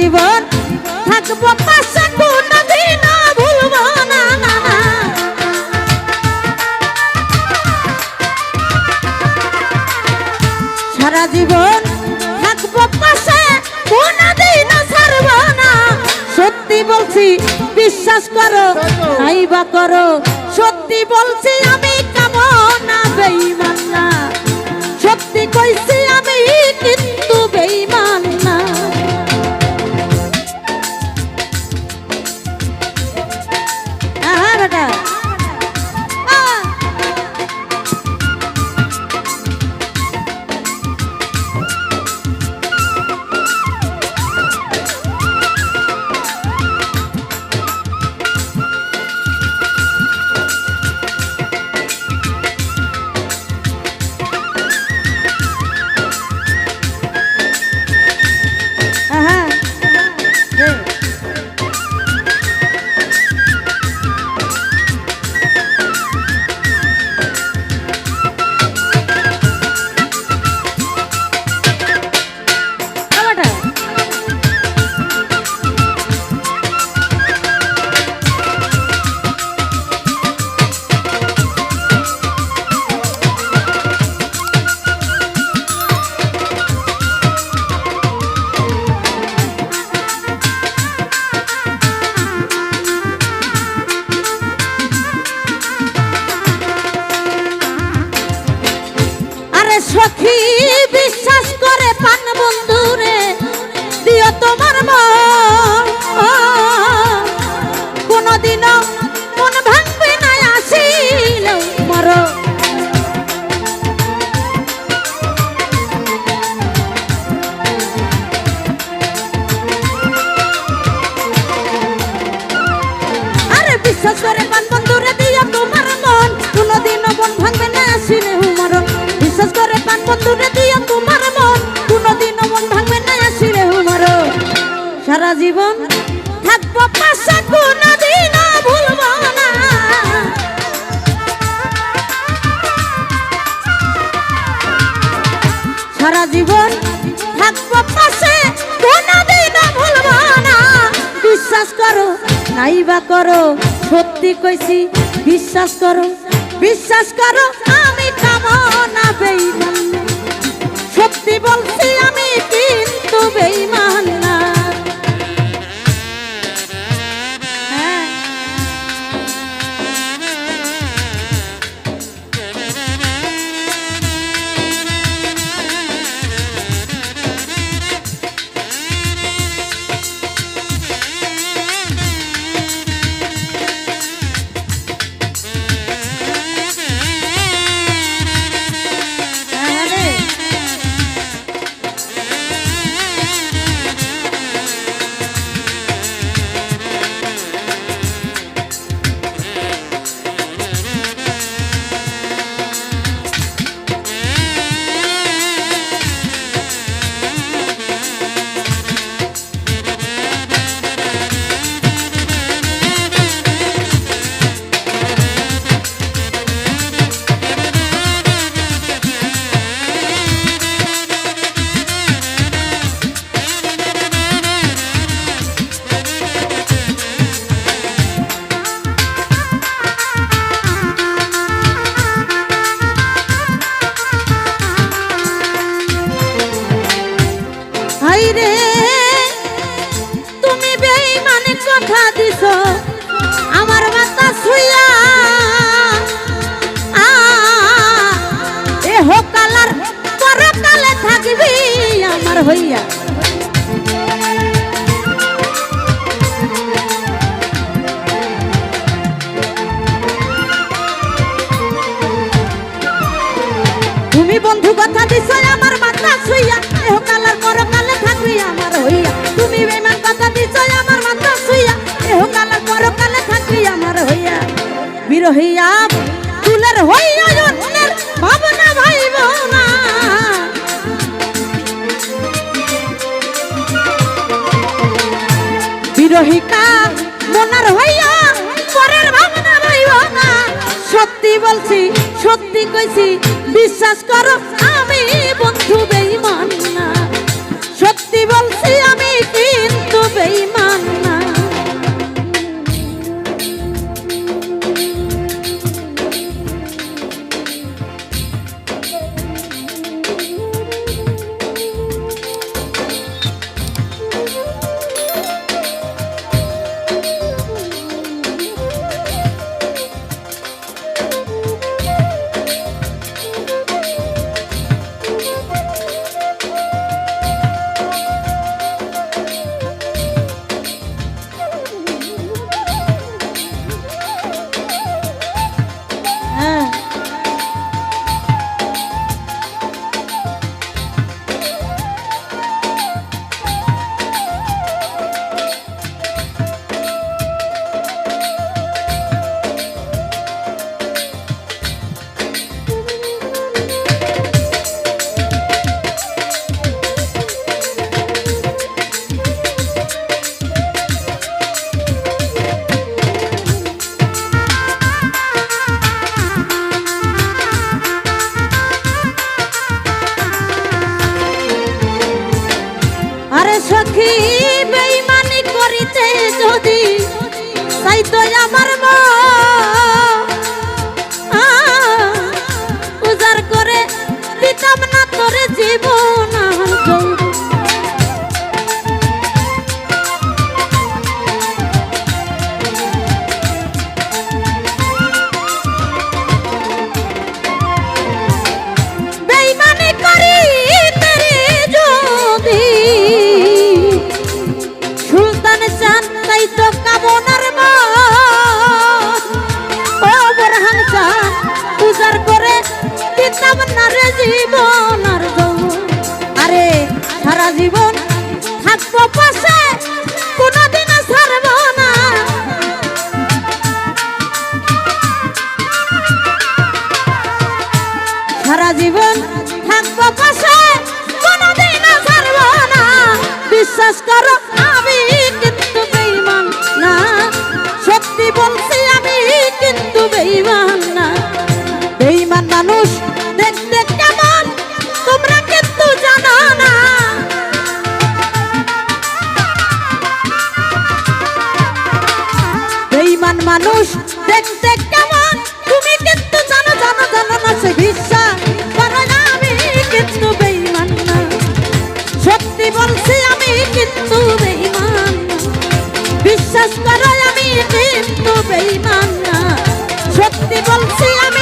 জীবন থাকব পাশে কোনদিন ভুলবো না না না। সারা জীবন থাকব পাশে কোনদিন ছাড়বো না। সত্যি বলছি বিশ্বাস করো নাইবা করো। সত্যি বলছি আমি জীবন। থাকব পাশে কোনদিনও ভুলবো না বিশ্বাস করো, নাইবা করো, সত্যি কইছি, বিশ্বাস করো বিশ্বাস করো তুমি বন্ধু কথা দিছ, আমার মাথা ছুইয়া। এহ কালার পরকালে থাকবি আমার হইয়া। তুমি বেমান কথা দিছ, আমার মাথা ছুইয়া। এহ কালার পরকালে থাকবি আমার হইয়া। বিরহিয়া, ফুলের হইয়া, অন্যের ভাবনা ভাইব। সত্যি বলছি সত্যি কইছি বিশ্বাস করো আমি বন্ধু বেইমান পাখি 我怕 মানুষ দেখতে কেমন? তুমি কিন্তু জানো জানো জানো না সে বিশ্বাস। করো না আমি কিন্তু বেইমান না। সত্যি বলছি, আমি কিন্তু বেইমান বিশ্বাস করো আমি কিন্তু বেইমান না। সত্যি বলছি, আমি